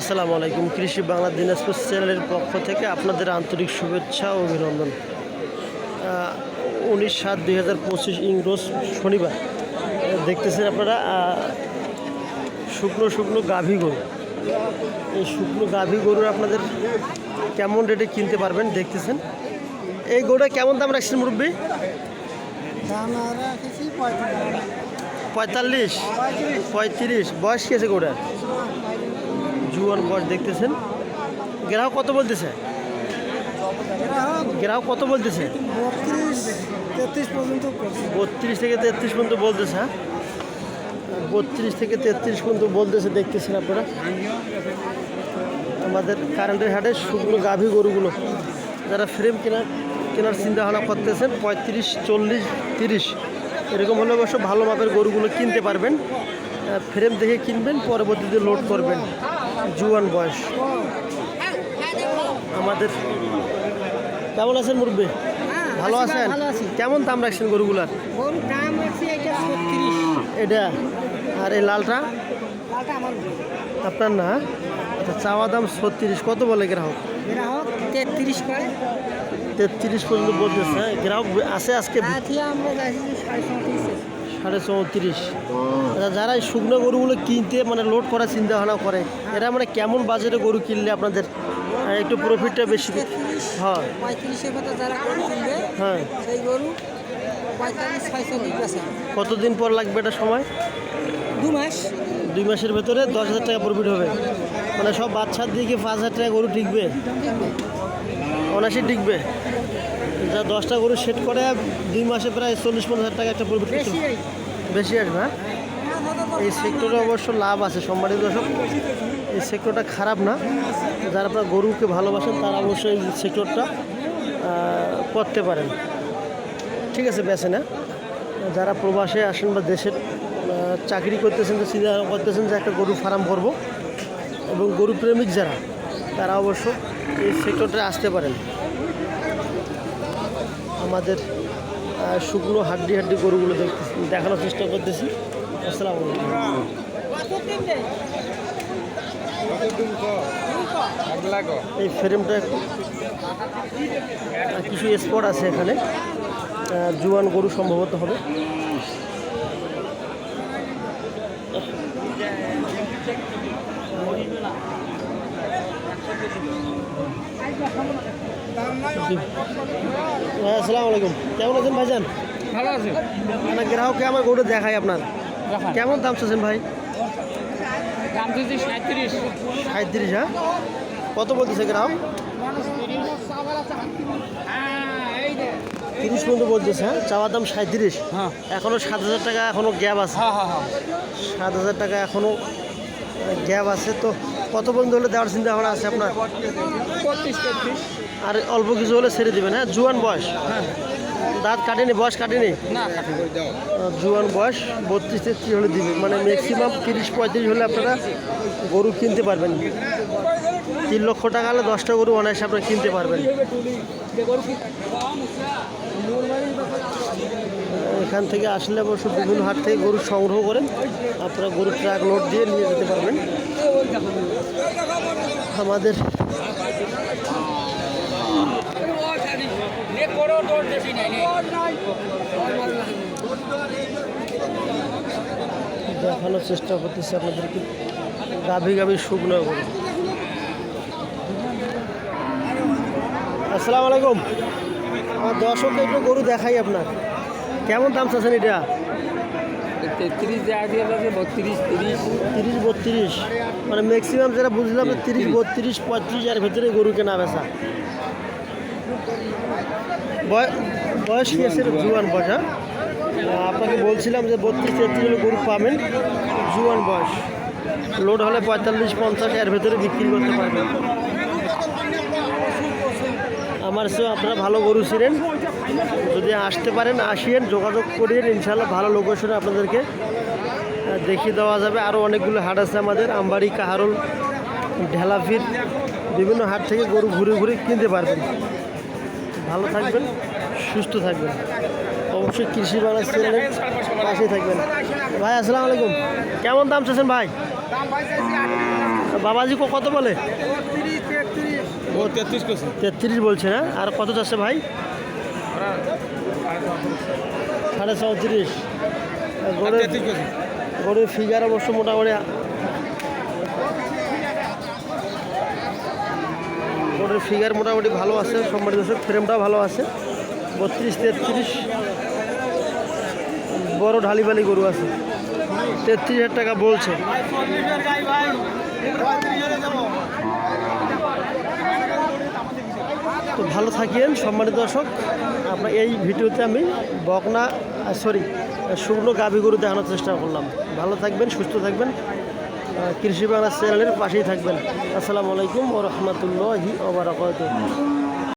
আসসালামু আলাইকুম। কৃষি বাংলা দিনাজপুর চ্যানেলের পক্ষ থেকে আপনাদের আন্তরিক শুভেচ্ছা ও অভিনন্দন। উনিশ সাত দুই হাজার পঁচিশ ইংরোজ শনিবার। দেখতেছেন আপনারা শুকনো শুকনো গাভী গরু। এই শুকনো গাভী গরু আপনাদের কেমন রেটে কিনতে পারবেন দেখতেছেন। এই গরুটা কেমন দাম রাখছেন মুরব্বী? পঁয়তাল্লিশ? পঁয়ত্রিশ। বয়স কি আছে গরুটার? জুয়ান বয়স দেখতেছেন? গ্রাহক কত বলতেছে? গ্রাহক কত বলতেছে? বত্রিশ থেকে তেত্রিশ পর্যন্ত বলতেছে হ্যাঁ? বত্রিশ থেকে তেত্রিশ পর্যন্ত বলতেছে, দেখতেছেন আপনারা? আমাদের কারেন্টের হাটে শুকনো গাভী গরুগুলো, যারা ফ্রেম কেনার কেনার চিন্তা ভাবনা করতেছেন, পঁয়ত্রিশ, চল্লিশ, তিরিশ, এরকম হলে অবশ্য ভালো মাপের গরুগুলো কিনতে পারবেন। ফ্রেম দেখে কিনবেন, পরবর্তীতে লোড করবেন। জুয়ান বয়স। আমাদের কেমন আছেন মুরব্বী? ভালো আছেন? ভালো আছি। কেমন দাম রাখছেন গরুগুলার? এটা আর এই লালটা? আপনার না? আচ্ছা চাওয়া দাম ছত্রিশ। কত বলে গ্রাহক? গ্রাহক তেত্রিশ করে। তেত্রিশ পর্যন্ত বলতেছে। হ্যাঁ? গ্রাহক আছে আজকে? আমরা সাড়ে চৌত্রিশ। আচ্ছা যারা এই শুকনো গরুগুলো কিনতে মানে লোড করার চিন্তা ভাবনা করে এরা মানে কেমন বাজারে গরু কিনলে আপনাদের একটু প্রফিটটা বেশি হ্যাঁ। হ্যাঁ। কতদিন পর লাগবে এটা সময়? দু মাস। দুই মাসের ভেতরে দশ হাজার টাকা প্রফিট হবে। মানে সব বাচ্চার দিকে পাঁচ হাজার টাকা গরু টিকবে? অনাসি টিকবে? যা দশটা গরু সেট করে দুই মাসে প্রায় চল্লিশ পঞ্চাশ হাজার টাকা একটা প্রফিট বেশি আসবে হ্যাঁ এই সেক্টরে অবশ্য লাভ আছে সম্মানিত দর্শক। এই সেক্টরটা খারাপ না। যারা আপনার গরুকে ভালোবাসেন তারা অবশ্যই এই সেক্টরটা করতে পারেন। ঠিক আছে বেছে না যারা প্রবাসে আসেন বা দেশের চাকরি করতেছেন তো চিন্তা করতেছেন যে একটা গরু ফার্ম করব এবং গরু প্রেমিক যারা তারা অবশ্য এই সেক্টরটা আসতে পারেন। আমাদের শুকনো হাড্ডি হাড্ডি গরুগুলো দেখতেছি দেখানোর চেষ্টা করতেছি। আসসালামু এই ফ্রেমটা একটু কিছু স্পট আছে এখানে। জুয়ান গরু সম্ভবত হবে। হ্যাঁ আসসালামু আলাইকুম। কেমন আছেন ভাইজান? ভালো আছে। মানে গ্রাহককে আমার গরু দেখাই আপনার। কেমন দাম চাচ্ছেন ভাই? দাম দিচ্ছি সাঁত্রিশ। সাঁত্রিশ হ্যাঁ? কত বলতেছে গ্রাহক? তিরিশ। পর্যন্ত বলতেছে হ্যাঁ? চাওয়ার দাম সাঁত্রিশ। হ্যাঁ। এখনও সাত হাজার টাকা এখনও গ্যাপ আছে। হ্যাঁ হ্যাঁ হ্যাঁ। সাত হাজার টাকা এখনও গ্যাপ আছে তো কত পর্যন্ত হলে দেওয়ার চিন্তা ভাবনা আছে আপনার? তেত্রিশ। আর অল্প কিছু হলে ছেড়ে দেবেন হ্যাঁ? জুয়ান বয়স। দাঁত কাটেনি বয়স কাটেনি? জুয়ান বয়স বত্রিশ তেত্রিশ হলে দিবে মানে ম্যাক্সিমাম তিরিশ পঁয়ত্রিশ হলে আপনারা গরু কিনতে পারবেন। তিন লক্ষ টাকা হলে দশটা গরু অনায়াসে আপনারা কিনতে পারবেন। এখান থেকে আসলে অবশ্য বিভিন্ন হাট থেকে গরু সংগ্রহ করেন আপনারা গরু ট্রাক লোড দিয়ে নিয়ে যেতে পারবেন। আমাদের দেখানোর চেষ্টা করতেছি আপনাদেরকে। গাভী গাভী শুকনো গরু। আসসালামু আলাইকুম। আমার দর্শককে একটু গরু দেখাই আপনার। কেমন দাম চাচ্ছেন এটা? তেত্রিশ দিয়ে বত্রিশ তিরিশ। তিরিশ বত্রিশ। মানে ম্যাক্সিমাম যেটা বুঝলাম তিরিশ বত্রিশ পঁয়ত্রিশ এর ভেতরে গরু কেনা বেচা। বয়- বয়স কি আছে? জুয়ান বয়স হ্যাঁ? আপনাকে বলছিলাম যে বত্রিশ তেত্রিশ গরু পাবেন। জুয়ান বয়স। লোড হলে পঁয়তাল্লিশ পঞ্চাশ এর ভেতরে বিক্রি করতে পারবেন। আমার সে আপনারা ভালো গরু ছিলেন। যদি আসতে পারেন, আসিয়েন, যোগাযোগ করিয়েন ইনশাল্লাহ ভালো লোকেশনে আপনাদেরকে দেখিয়ে দেওয়া যাবে। আরও অনেকগুলো হাট আছে আমাদের, আমবাড়ি, কাহারোল, ঢেলাফির, বিভিন্ন হাট থেকে গরু ঘুরে ঘুরে কিনতে পারবেন। ভালো থাকবেন, সুস্থ থাকবেন। অবশ্যই কৃষি বাংলা চ্যানেলের পাশে থাকবেন। ভাই, আসসালাম আলাইকুম। কেমন দাম চাচ্ছেন ভাই? বাবাজি কত বলে? ও তেত্রিশ তেত্রিশ বলছে না? আর কত চাচ্ছে ভাই? সাড়ে চৌত্রিশ গরুর গরুর ফিগার অবশ্য মোটামুটি গরুর ফিগার মোটামুটি ভালো আছে সম্মানিত দর্শক ফ্রেমটাও ভালো আছে। বত্রিশ তেত্রিশ। বড় ঢালিবালি গরু আছে। তেত্রিশ হাজার টাকা বলছে। তো ভালো থাকিয়েন সম্মানিত দর্শক। আপনার এই ভিডিওতে আমি বকনা সরি শুকনো গাভী গরু দেখানোর চেষ্টা করলাম। ভালো থাকবেন, সুস্থ থাকবেন। কৃষি বাংলা চ্যানেলের পাশেই থাকবেন। আসসালামু আলাইকুম ও রহমতুল্লাহি